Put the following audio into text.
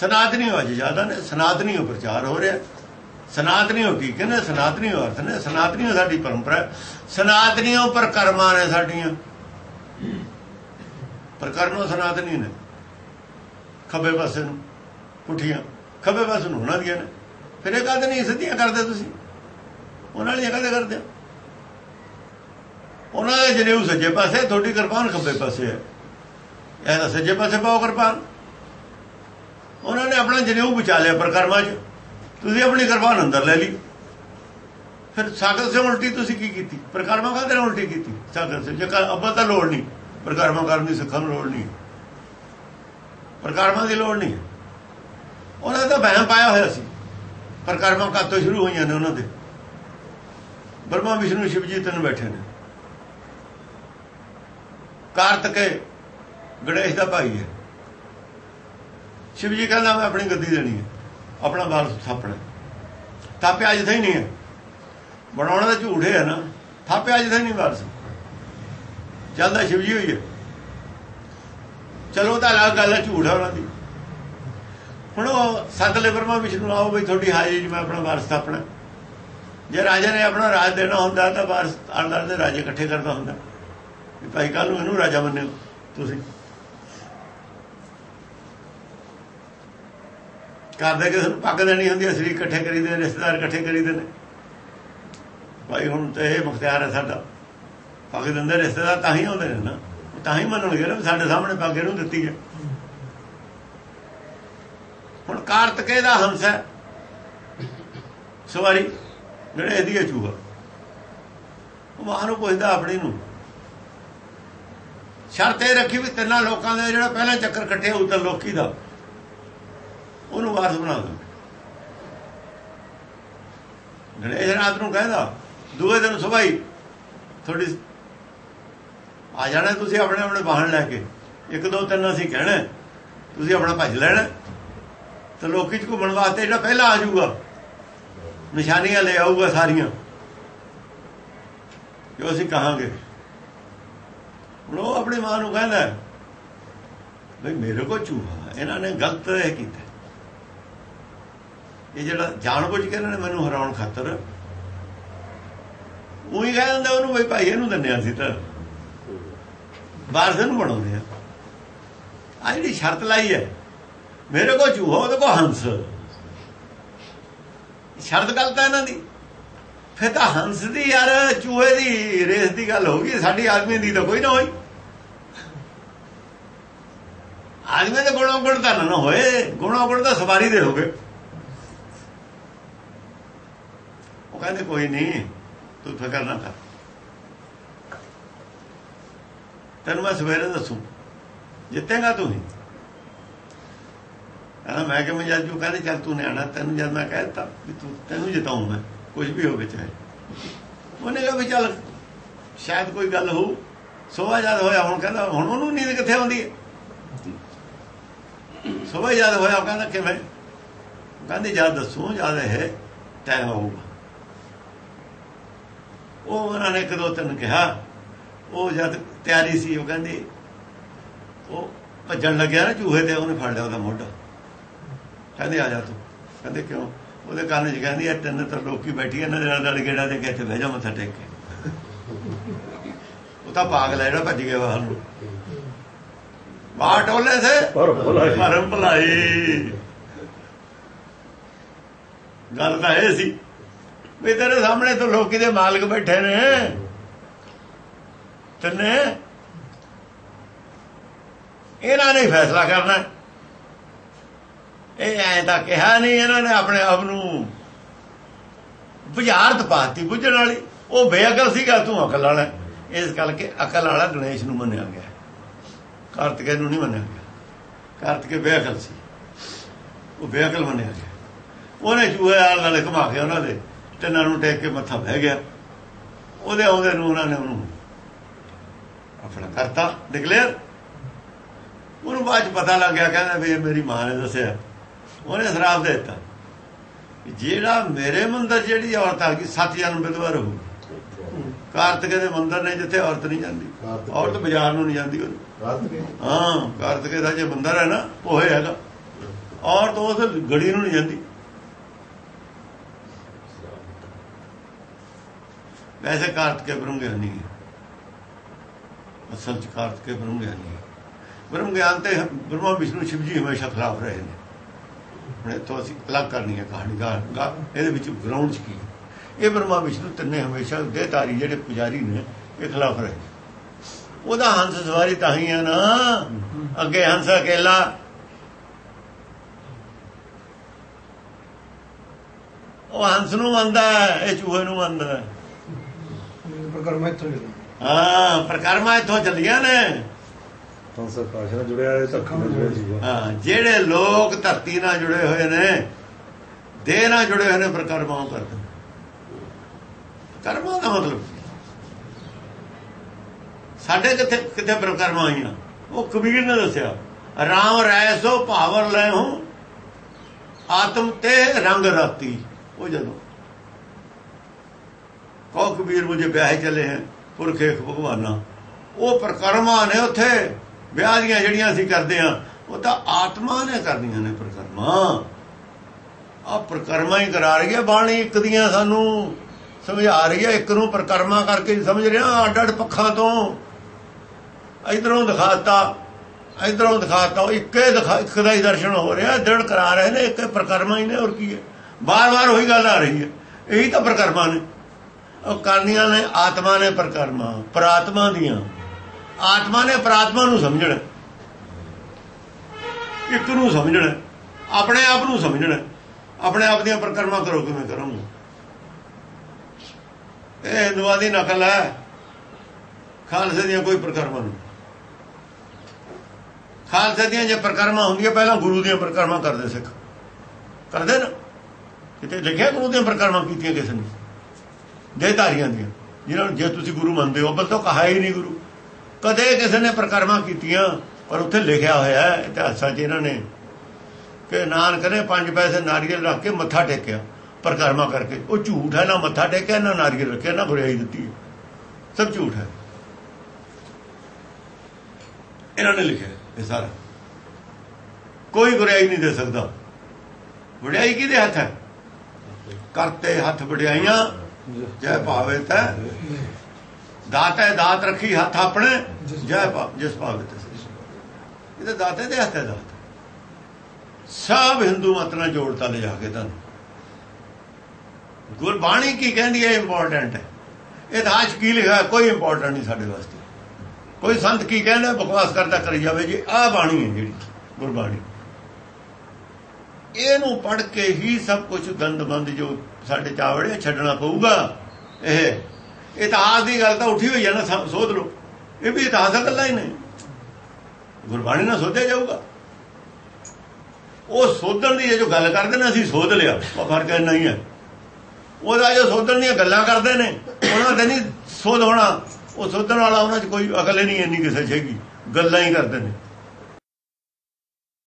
ਸਨਾਤਨੀ ਅੱਜ ਜ਼ਿਆਦਾ ਨੇ ਸਨਾਤਨੀ ਉਹ ਪ੍ਰਚਾਰ ਹੋ ਰਿਹਾ। ਸਨਾਤਨੀ ਉਹ ਕੀ ਕਹਿੰਦੇ? ਸਨਾਤਨੀ ਅਰਥ ਨੇ, ਸਨਾਤਨੀ ਉਹ ਸਾਡੀ ਪਰੰਪਰਾ ਸਨਾਤਨੀ ਉਹ ਪ੍ਰਕਰਮਾਂ ਨੇ ਸਾਡੀਆਂ। ਪਰ ਪ੍ਰਕਰਮਾਂ ਸਨਾਤਨੀ ਨੇ। ਖੱਬੇ ਪਾਸੇ ਨੂੰ ਪੁੱਠੀਆਂ, ਖੱਬੇ ਪਾਸੇ ਨੂੰ ਉਹਨਾਂ ਦੀਆਂ ਨੇ। ਫਿਰ ਇਹ ਕਾਹਦੇ ਨਹੀਂ ਸਿੱਧੀਆਂ ਕਰਦੇ ਤੁਸੀਂ? ਉਹਨਾਂ ਲਈ ਕਾਹਦੇ ਕਰਦੇ ਹੋ? ਉਹਨਾਂ ਦੇ ਜਨੇਊ ਸੱਜੇ ਪਾਸੇ, ਤੁਹਾਡੀ ਕਿਰਪਾਨ ਖੱਬੇ ਪਾਸੇ ਹੈ। ਇਹ ਤਾਂ ਸੱਜੇ ਪਾਸੇ ਪਾਓ ਕਿਰਪਾਨ ਆਪਣਾ ਜਨੇਊ ਬਚਾ ਲਿਆ ਪ੍ਰਕਰਮਾਂ 'ਚ। ਤੁਸੀਂ ਆਪਣੀ ਕਿਰਪਾਨ ਅੰਦਰ ਲੈ ਲਈ। ਫਿਰ ਸਾਗਰ ਸੇ ਉਲਟੀ ਤੁਸੀਂ ਕੀ ਕੀਤੀ? ਪ੍ਰਕਰਮਾਂ ਕਾਹਦੇ ਨਾਲ ਉਲਟੀ ਕੀਤੀ? ਸਾਗਰ ਸੇ ਜੇ ਅੱਬਾ ਤਾਂ ਲੋੜ ਨਹੀਂ। ਪ੍ਰਕਰਮਾਂ ਕਰਨ ਦੀ ਸਿੱਖਾਂ ਨੂੰ ਲੋੜ ਨਹੀਂ। ਪ੍ਰਕਰਮਾਂ ਦੀ ਲੋੜ ਨਹੀਂ। ਉਹਨਾਂ ਦਾ ਬਹਿਮ ਪਾਇਆ ਹੋਇਆ ਸੀ। ਪ੍ਰਕਰਮਾਂ ਕਦ ਸ਼ੁਰੂ ਹੋਈਆਂ ਨੇ ਉਹਨਾਂ ਦੇ। ਬ੍ਰਹਮਾ, ਵਿਸ਼ਨੂੰ, ਸ਼ਿਵ ਜੀ ਤਿੰਨ ਬੈਠੇ ਨੇ। ਕਾਰਤਕੇ ਗਣੇਸ਼ ਦਾ ਭਾਈ ਹੈ। ਸ਼ਿਵ ਜੀ ਕਹਿੰਦਾ, ਮੈਂ ਆਪਣੀ ਗੱਦੀ ਦੇਣੀ ਹੈ, ਆਪਣਾ ਵਾਰਸ ਥਾਪਣਾ ਥਾਪਿਆ ਜਿੱਥੇ ਹੀ ਨਹੀਂ ਹੈ। ਬਣਾਉਣਾ ਤਾਂ ਝੂਠ ਹੈ ਨਾ। ਥਾਪਿਆ ਜਿੱਥੇ ਨਹੀਂ ਵਾਰਸ ਚੱਲਦਾ ਸ਼ਿਵ ਜੀ ਹੋਈ ਹੈ। ਚਲੋ ਤਾਂ ਅਲੱਗ ਗੱਲ ਹੈ, ਝੂਠ ਹੈ ਉਹਨਾਂ ਦੀ। ਹੁਣ ਉਹ ਸਤਲੇ ਬ੍ਰਹਮਾ ਵਿਸ਼ਨੂੰ ਆਓ ਵੀ ਤੁਹਾਡੀ ਹਾਜ਼ਰੀ 'ਚ ਮੈਂ ਆਪਣਾ ਵਾਰਸ ਥਾਪਣਾ ਜੇ ਰਾਜਾ ਨੇ ਆਪਣਾ ਰਾਜ ਦੇਣਾ ਹੁੰਦਾ, ਤਾਂ ਵਾਰਸ ਆਂਦਰ ਦੇ ਰਾਜੇ ਇਕੱਠੇ ਕਰਦਾ ਹੁੰਦਾ। ਵੀ ਭਾਈ ਕੱਲ ਨੂੰ ਇਹਨੂੰ ਰਾਜਾ ਮੰਨਿਓ ਤੁਸੀਂ। ਕਰਦੇ ਕਿਸੇ ਨੂੰ ਪੱਗ ਦੇਣੀ ਹੁੰਦੀ ਅਸੀਂ ਇਕੱਠੇ ਕਰੀਦੇ ਰਿਸ਼ਤੇਦਾਰ ਇਕੱਠੇ ਕਰੀਦੇ ਨੇ। ਭਾਈ, ਹੁਣ ਤੇ ਇਹ ਮੁਖਤਿਆਰ ਹੈ ਸਾਡਾ। ਪੱਗ ਦਿੰਦੇ ਰਿਸ਼ਤੇਦਾਰ ਤਾਂ ਹੀ ਆਉਂਦੇ ਨੇ ਨਾ। ਉਹ ਤਾਂ ਹੀ ਮੰਨਣਗੇ ਨਾ ਵੀ ਸਾਡੇ ਸਾਹਮਣੇ ਪੱਗ ਇਹਨੂੰ ਦਿੱਤੀ ਹੈ। ਹੁਣ ਕਾਰਤਕੇ ਦਾ ਹੰਸ ਹੈ। ਸਵਾਰੀ, ਜਿਹੜੇ ਇਹਦੀ ਚੂਹਾ। ਉਹ ਮਾਂ ਨੂੰ ਪੁੱਛਦਾ ਆਪਣੀ ਨੂੰ, ਸ਼ਰਤ ਇਹ ਰੱਖੀ ਵੀ ਤਿੰਨਾਂ ਲੋਕਾਂ ਦਾ ਜਿਹੜਾ ਪਹਿਲਾਂ ਚੱਕਰ ਕੱਟਿਆ ਉਤਰ ਲੋਕੀ ਦਾ। ਉਹਨੂੰ ਵਾਰਸ ਬਣਾ ਦੋ। ਗਣੇਸ਼ ਰਾਤ ਨੂੰ ਕਹਿੰਦਾ, ਦੂਏ ਦਿਨ ਸਵੇਈ ਥੋੜੀ ਆ ਜਾਣਾ ਤੁਸੀਂ ਆਪਣੇ ਆਪਣੇ ਵਾਹਨ ਲੈ ਕੇ। ਇੱਕ ਦੋ ਤਿੰਨ ਅਸੀਂ ਕਹਿਣਾ, ਤੁਸੀਂ ਆਪਣਾ ਭੱਜ ਲੈਣਾ। ਤੇ ਲੋਕੀ ਚ ਘੁੰਮਣ ਵਾਸਤੇ ਜਿਹੜਾ ਪਹਿਲਾਂ ਆ ਜਾਊਗਾ, ਨਿਸ਼ਾਨੀਆਂ ਲੈ ਆਊਗਾ ਸਾਰੀਆਂ। ਜੋ ਅਸੀਂ ਕਹਾਂਗੇ। ਹੁਣ ਉਹ ਆਪਣੀ ਮਾਂ ਨੂੰ ਕਹਿੰਦਾ, ਬਈ ਮੇਰੇ ਕੋ ਚੂਹਾ ਇਹਨਾਂ ਨੇ ਗਲਤ ਇਹ ਕੀਤਾ ਇਹ ਜਿਹੜਾ ਜਾਣਬੁੱਝ ਕੇ ਇਹਨਾਂ ਨੇ ਮੈਨੂੰ ਹਰਾਉਣ ਖਾਤਰ ਉਹੀ ਕਹਿ ਦਿੰਦਾ ਉਹਨੂੰ ਬਈ ਭਾਈ ਇਹਨੂੰ ਦੰਨਿਆ ਸੀ ਤਾਂ। ਵਾਰਸ ਨੂੰ ਬਣਾਉਂਦੇ ਆ ਆ ਜਿਹੜੀ ਸ਼ਰਤ ਲਾਈ ਹੈ, ਮੇਰੇ ਕੋ ਚੂਹਾ ਉਹਦੇ ਕੋ ਹੰਸ। ਸ਼ਰਤ ਗੱਲ ਤਾਂ ਇਹਨਾਂ ਦੀ। ਫਿਰ ਤਾਂ ਹੰਸ ਦੀ ਯਾਰ, ਚੂਹੇ ਦੀ, ਰੇਸ ਦੀ ਗੱਲ ਹੋ ਗਈ, ਸਾਡੀ ਆਦਮੀ ਦੀ ਤਾਂ ਕੋਈ ਨਾ ਹੋਈ। ਆਦਮੀ ਦੇ ਗੁਣੋਂ ਗੁਣ ਤਾਂ ਨਾ ਹੋਏ, ਗੁਣੋਂ ਗੁਣ ਤਾਂ ਸਵਾਰੀ ਦੇ ਹੋਗੇ ਉਹ ਕਹਿੰਦੇ ਕੋਈ ਨਹੀਂ, ਤੂੰ ਫਿਕਰ ਨਾ ਕਰ। ਤੈਨੂੰ ਮੈਂ ਸਵੇਰੇ ਦੱਸੂ, ਜਿੱਤੇਗਾ ਤੂੰ ਹੀ। ਕਹਿੰਦਾ, ਮੈਂ ਕਿ ਮੈਂ ਜੂ ਕਹਿੰਦੇ, ਚੱਲ ਤੂੰ ਨਿਆਣਾ, ਤੈਨੂੰ ਜਦ ਮੈਂ ਕਹਿਤਾ ਵੀ ਤੂੰ, ਤੈਨੂੰ ਜਿਤਾਉਂ ਮੈਂ ਕੁਝ ਵੀ ਹੋਵੇ ਚਾਹੇ। ਉਹਨੇ ਕਿਹਾ ਵੀ ਚੱਲ, ਸ਼ਾਇਦ ਕੋਈ ਗੱਲ ਹੋਊ। ਸੋਵਾ ਜਦ ਹੋਇਆ, ਹੁਣ ਕਹਿੰਦਾ, ਹੁਣ ਉਹਨੂੰ ਨੀਂਦ ਕਿੱਥੇ ਆਉਂਦੀ ਹੈ? ਸੋਵਾ ਜਦ ਹੋਇਆ, ਉਹ ਕਹਿੰਦਾ, ਕਿਵੇਂ? ਕਹਿੰਦੇ, ਜਦ ਦੱਸੂ, ਜਦ ਇਹ ਟਾਈਮ ਆਊਗਾ। ਉਹ ਉਹਨਾਂ ਨੇ ਇੱਕ ਦੋ ਤਿੰਨ ਕਿਹਾ। ਉਹ ਜਦ ਤਿਆਰੀ ਸੀ ਉਹ ਕਹਿੰਦੀ ਉਹ ਭੱਜਣ ਲੱਗਿਆ ਨਾ ਚੂਹੇ ਤੇ ਉਹਨੇ ਫੜ ਲਿਆ ਉਹਦਾ ਮੋਢਾ। ਕਹਿੰਦੇ ਆ ਜਾ ਤੂੰ। ਕਹਿੰਦੇ ਕਿਉਂ? ਉਹਦੇ ਕੰਨ 'ਚ ਕਹਿੰਦੀ ਐ ਤਿੰਨ ਤਾਂ ਲੋਕੀ ਬੈਠੀ ਇਹਨਾਂ ਦੇ ਨਾਲ ਨਾਲ ਗੇੜਾ ਦੇ ਕੇ ਇੱਥੇ ਬਹਿ ਜਾ ਮੱਥਾ ਟੇਕ ਕੇ। ਉਹ ਤਾਂ ਪਾਗਲ ਹੈ ਜਿਹੜਾ ਭੱਜ ਗਿਆ ਬਾਹਰ ਨੂੰ। ਬਾਹਰ ਟੋਲੇ ਸੇ। ਭਰਮ ਭਲਾਈ। ਗੱਲ ਤਾਂ ਇਹ ਸੀ ਵੀ ਤੇਰੇ ਸਾਹਮਣੇ ਤਾਂ ਲੋਕੀ ਦੇ ਮਾਲਕ ਬੈਠੇ ਨੇ। ਤਨੇ। ਇਹਨਾਂ ਨੇ ਫੈਸਲਾ ਕਰਨਾ। ਇਹ ਐ ਤਾਂ ਕਿਹਾ ਨਹੀਂ ਇਹਨਾਂ ਨੇ ਆਪਣੇ ਆਪ ਨੂੰ। ਬੁਝਾਰਤ ਪਾਤੀ ਬੁੱਝਣ ਵਾਲੀ। ਉਹ ਬੇਅਕਲ ਸੀਗਾ, ਤੂੰ ਅਕਲ ਵਾਲਾ ਇਸ ਕਰਕੇ ਅਕਲ ਵਾਲਾ ਗਣੇਸ਼ ਨੂੰ ਮੰਨਿਆ ਗਿਆ। ਕਾਰਤਿਕੇ ਨੂੰ ਨਹੀਂ ਮੰਨਿਆ ਗਿਆ। ਕਾਰਤਿਕੇ ਬੇਅਕਲ ਸੀ। ਉਹ ਬੇਅਕਲ ਮੰਨਿਆ ਗਿਆ। ਉਹਨੇ ਚੂਹੇ ਨਾਲ ਨਾਲੇ ਘੁਮਾ ਕੇ ਉਹਨਾਂ ਦੇ ਤਿੰਨਾਂ ਨੂੰ ਟੇਕ ਕੇ ਮੱਥਾ ਬਹਿ ਗਿਆ। ਉਹਦੇ ਆਉਂਦੇ ਨੂੰ ਉਹਨਾਂ ਨੇ ਉਹਨੂੰ ਆਪਣਾ ਕਰਤਾ। ਡਿਕਲੇਅਰ ਉਹਨੂੰ ਬਾਅਦ ਪਤਾ ਲੱਗ ਗਿਆ ਕਹਿੰਦਾ ਵੀ ਇਹ ਮੇਰੀ ਮਾਂ ਨੇ ਦੱਸਿਆ। ਉਹਨੇ ਸ਼ਰਾਪ ਦੇ ਦਿੱਤਾ। ਜਿਹੜਾ ਮੇਰੇ ਮੰਦਰ ਜਿਹੜੀ ਔਰਤ ਆ ਗਈ ਸੱਤ ਜਨਮ ਵਿਧਵਾ ਰਹੂ। ਕਾਰਤਿਕੇ ਦੇ ਮੰਦਰ ਨੇ ਜਿੱਥੇ ਔਰਤ ਨਹੀਂ ਜਾਂਦੀ। ਔਰਤ ਬਾਜ਼ਾਰ ਨੂੰ ਨਹੀਂ ਜਾਂਦੀ ਕੇ ਹਾਂ ਕਾਰਤਿਕੇ ਦਾ ਜੇ ਮੰਦਰ ਹੈ ਨਾ ਉਹ ਹੈਗਾ। ਔਰਤ ਉਸ ਗੜੀ ਨੂੰ ਨਹੀਂ ਜਾਂਦੀ। ਵੈਸੇ ਕਾਰਤਿਕੇ ਬ੍ਰਹਮ ਗਿਆਨੀ ਹੈ ਅਸਲ ਚ ਕਾਰਤਿਕੇ ਬ੍ਰਹਮ ਗਿਆਨੀ ਹੈ ਬ੍ਰਹਮ ਗਿਆਨ ਤੇ ਬ੍ਰਹਮਾ ਵਿਸ਼ਨੂੰ ਸ਼ਿਵ ਜੀ ਹਮੇਸ਼ਾ ਖਿਲਾਫ ਰਹੇ ਨੇ। ਹੁਣ ਇੱਥੋਂ ਅਸੀਂ ਅਲੱਗ ਕਰਨੀ ਹੈ ਕਹਾਣੀ ਗਾ, ਗਾ- ਇਹਦੇ ਵਿੱਚ ਗਰਾਊਂਡ 'ਚ ਕੀ ਹੈ ਇਹ ਬ੍ਰਹਮਾ ਵਿਸ਼ਨੂੰ ਤਿੰਨੇ ਹਮੇਸ਼ਾ ਦੇਹਧਾਰੀ ਜਿਹੜੇ ਪੁਜਾਰੀ ਨੇ, ਇਹ ਖਿਲਾਫ ਰਹੇ ਉਹਦਾ ਹੰਸ ਸਵਾਰੀ ਤਾਂ ਹੀ ਹੈ ਨਾ। ਅੱਗੇ ਹੰਸ ਅਕੇਲਾ। ਉਹ ਹੰਸ ਨੂੰ ਮੰਨਦਾ ਇਹ ਚੂਹੇ ਨੂੰ ਮੰਨਦਾ ਪ੍ਰਕਰਮ ਇੱਥੋਂ ਹੀ ਹਾਂ ਪ੍ਰਕਰਮਾਂ ਇੱਥੋਂ ਚੱਲੀਆਂ ਨੇ। ਤਾਂ ਸਰਕਾਰ ਨਾਲ ਜੁੜਿਆ ਹੈ ਧਰਤੀ ਨਾਲ ਜੁੜਿਆ ਜੀਵਾ ਹਾਂ ਜਿਹੜੇ ਲੋਕ ਧਰਤੀ ਨਾਲ ਜੁੜੇ ਹੋਏ ਨੇ ਦੇਹ ਨਾਲ ਜੁੜੇ ਹੋਏ ਨੇ ਪ੍ਰਕਰਮਾਂ ਕਰਦੇ। ਕਰਮਾਂ ਦਾ ਮਤਲਬ? ਸਾਡੇ ਕਿੱਥੇ ਕਿੱਥੇ ਪ੍ਰਕਰਮਾਂ ਆਈਆਂ? ਉਹ ਕਬੀਰ ਨੇ ਦੱਸਿਆ ਰਾਮ ਰੈਸੋ ਭਾਵਰ ਲੈ ਹੂੰ ਆਤਮ ਤੇ ਰੰਗ ਰਾਤੀ। ਉਹ ਜਦੋਂ ਕਹੋ ਕਬੀਰ ਮੁਝੇ ਵਿਆਹ ਚਲੇ ਹੈ, ਪੁਰਖੇ ਭਗਵਾਨਾ। ਉਹ ਪ੍ਰਕਰਮਾਂ ਨੇ ਉੱਥੇ, ਵਿਆਹ ਦੀਆਂ ਜਿਹੜੀਆਂ ਅਸੀਂ ਕਰਦੇ ਆ ਉਹ ਤਾਂ ਆਤਮਾ ਨੇ ਕਰਦੀਆਂ ਨੇ ਪ੍ਰਕਰਮਾਂ। ਆ ਪ੍ਰਕਰਮਾਂ ਹੀ ਕਰਾ ਰਹੀ ਹੈ, ਬਾਣੀ ਇੱਕ ਦੀਆਂ ਸਾਨੂੰ ਸਮਝਾ ਰਹੀ ਹੈ, ਇੱਕ ਨੂੰ ਪ੍ਰਕਰਮਾਂ ਕਰਕੇ ਸਮਝ ਰਿਹਾ ਅੱਡ ਅੱਡ ਪੱਖਾਂ ਤੋਂ। ਇਧਰੋਂ ਦਿਖਾਤਾ ਇਧਰੋਂ ਦਿਖਾਤਾ, ਉਹ ਇੱਕੇ ਦਿਖਾ, ਇੱਕ ਦਾ ਹੀ ਦਰਸ਼ਨ ਹੋ ਰਿਹਾ, ਦ੍ਰਿੜ ਕਰਾ ਰਹੇ ਨੇ, ਇੱਕ ਪ੍ਰਕਰਮਾਂ ਹੀ ਨੇ, ਹੋਰ ਕੀ ਹੈ। ਬਾਰ-ਬਾਰ ਉਹੀ ਗੱਲ ਆ ਰਹੀ ਹੈ। ਇਹੀ ਤਾਂ ਪ੍ਰਕਰਮਾਂ ਨੇ। ਉਹ ਕਰਨੀਆਂ ਨੇ ਆਤਮਾ ਨੇ ਪ੍ਰਕਰਮਾਂ, ਪ੍ਰਾਤਮਾ ਦੀਆਂ। ਆਤਮਾ ਨੇ ਪ੍ਰਾਤਮਾ ਨੂੰ ਸਮਝਣਾ। ਇੱਕ ਨੂੰ ਸਮਝਣਾ, ਆਪਣੇ ਆਪ ਨੂੰ ਸਮਝਣਾ। ਆਪਣੇ ਆਪ ਦੀਆਂ ਪ੍ਰਕਰਮਾਂ ਕਰੋ, ਕਿਵੇਂ ਕਰੋਗੇ? ਇਹ ਹਿੰਦੂਆਂ ਦੀ ਨਕਲ ਹੈ। ਖਾਲਸੇ ਦੀਆਂ ਕੋਈ ਪ੍ਰਕਰਮਾਂ ਨਹੀਂ। ਖਾਲਸੇ ਦੀਆਂ ਜੇ ਪ੍ਰਕਰਮਾਂ ਹੁੰਦੀਆਂ, ਪਹਿਲਾਂ ਗੁਰੂ ਦੀਆਂ ਪ੍ਰਕਰਮਾਂ ਕਰਦੇ ਸਿੱਖ। ਕਰਦੇ ਨਾ। ਕਿਤੇ ਲਿਖਿਆ ਗੁਰੂ ਦੀਆਂ ਪ੍ਰਕਰਮਾਂ ਕੀਤੀਆਂ ਕਿਸੇ ਨੇ? ਦੇਹਧਾਰੀਆਂ ਦੀਆਂ। ਜਿਹਨਾਂ ਨੂੰ ਜੇ ਤੁਸੀਂ ਗੁਰੂ ਮੰਨਦੇ ਹੋ ਬਲ ਤਾਂ ਕਹਾ ਹੀ ਨਹੀਂ ਗੁਰੂ। ਕਦੇ ਕਿਸੇ ਨੇ ਪ੍ਰਕਰਮਾਂ ਕੀਤੀਆਂ, ਪਰ ਉੱਥੇ ਲਿਖਿਆ ਹੋਇਆ ਹੈ, ਇਤਿਹਾਸਾਂ 'ਚ ਇਹਨਾਂ ਨੇ ਕਿ ਨਾਨਕ ਨੇ ਪੰਜ ਪੈਸੇ ਨਾਰੀਅਲ ਰੱਖ ਕੇ ਮੱਥਾ ਟੇਕਿਆ, ਪ੍ਰਕਰਮਾ ਕਰਕੇ। ਉਹ ਝੂਠ ਹੈ, ਨਾ ਮੱਥਾ ਟੇਕਿਆ, ਨਾ ਨਾਰੀਅਲ ਰੱਖਿਆ, ਨਾ ਬੁਰਾਈ ਦਿੱਤੀ ਸਭ ਝੂਠ ਹੈ। ਇਹਨਾਂ ਨੇ ਲਿਖਿਆ ਇਹ ਸਾਰਾ। ਕੋਈ ਬੁਰਾਈ ਨਹੀਂ ਦੇ ਸਕਦਾ। ਵਡਿਆਈ ਕਿਹਦੇ ਹੱਥ ਹੈ? ਕਰਤੇ ਹੱਥ ਵਡਿਆਈਆਂ ਜੈ ਭਾਵੇ ਤੈ। ਦਾਤੇ ਦਾਤ ਰੱਖੀ ਹੱਥ ਆਪਣੇ, ਜੈ ਭਾ ਜਿਸ ਭਾਵੇ ਤੇ ਇਹ ਤਾਂ ਦਾਤੇ ਦੇ ਹੱਥ ਹੈ ਦਾਤ। ਸਭ ਹਿੰਦੂ ਮਤ ਨਾਲ ਜੋੜਤਾ ਲੈ ਕੇ ਤੁਹਾਨੂੰ। ਗੁਰਬਾਣੀ ਕੀ ਕਹਿੰਦੀ ਹੈ ਇੰਪੋਰਟੈਂਟ ਹੈ। ਇਤਿਹਾਸ ਕੀ ਲਿਖਿਆ, ਕੋਈ ਇੰਪੋਰਟੈਂਟ ਨਹੀਂ ਸਾਡੇ ਵਾਸਤੇ। ਕੋਈ ਸੰਤ ਕੀ ਕਹਿੰਦਾ, ਬਕਵਾਸ ਕਰਦਾ, ਕਰੀ ਜਾਵੇ ਜੀ, ਆਹ ਬਾਣੀ ਹੈ ਜਿਹੜੀ, ਗੁਰਬਾਣੀ। ਇਹਨੂੰ ਪੜ੍ਹ ਕੇ ਹੀ ਸਭ ਕੁਝ ਗੰਦਮੰਦ ਜੋ ਸਾਡੇ ਚਾਵੜੇ ਛੱਡਣਾ ਪਊਗਾ। ਇਹ ਇਤਿਹਾਸ ਦੀ ਗੱਲ ਤਾਂ ਉੱਠੀ ਹੋਈ ਹੈ ਨਾ ਸਭ ਸੋਧ ਲਓ। ਇਹ ਵੀ ਇਤਿਹਾਸ ਦਾ ਗੱਲਾਂ ਹੀ ਨੇ। ਗੁਰਬਾਣੀ ਨਾਲ ਸੋਧਿਆ ਜਾਊਗਾ। ਉਹ ਸੋਧਣ ਦੀ ਜੋ ਗੱਲ ਕਰਦੇ ਨੇ, ਅਸੀਂ ਸੋਧ ਲਿਆ। ਉਹ ਫ਼ਰਕ ਇੰਨਾ ਹੀ ਹੈ। ਉਹਦਾ ਜੋ ਸੋਧਣ ਦੀਆਂ ਗੱਲਾਂ ਕਰਦੇ ਨੇ, ਉਹਨਾਂ ਦਾ ਨਹੀਂ ਸੋਧ ਹੋਣਾ। ਉਹ ਸੋਧਣ ਵਾਲਾ ਉਹਨਾਂ 'ਚ ਕੋਈ ਅਕਲ ਨਹੀਂ ਇੰਨੀ ਕਿਸੇ 'ਚ ਹੈਗੀ। ਗੱਲਾਂ ਹੀ ਕਰਦੇ ਨੇ।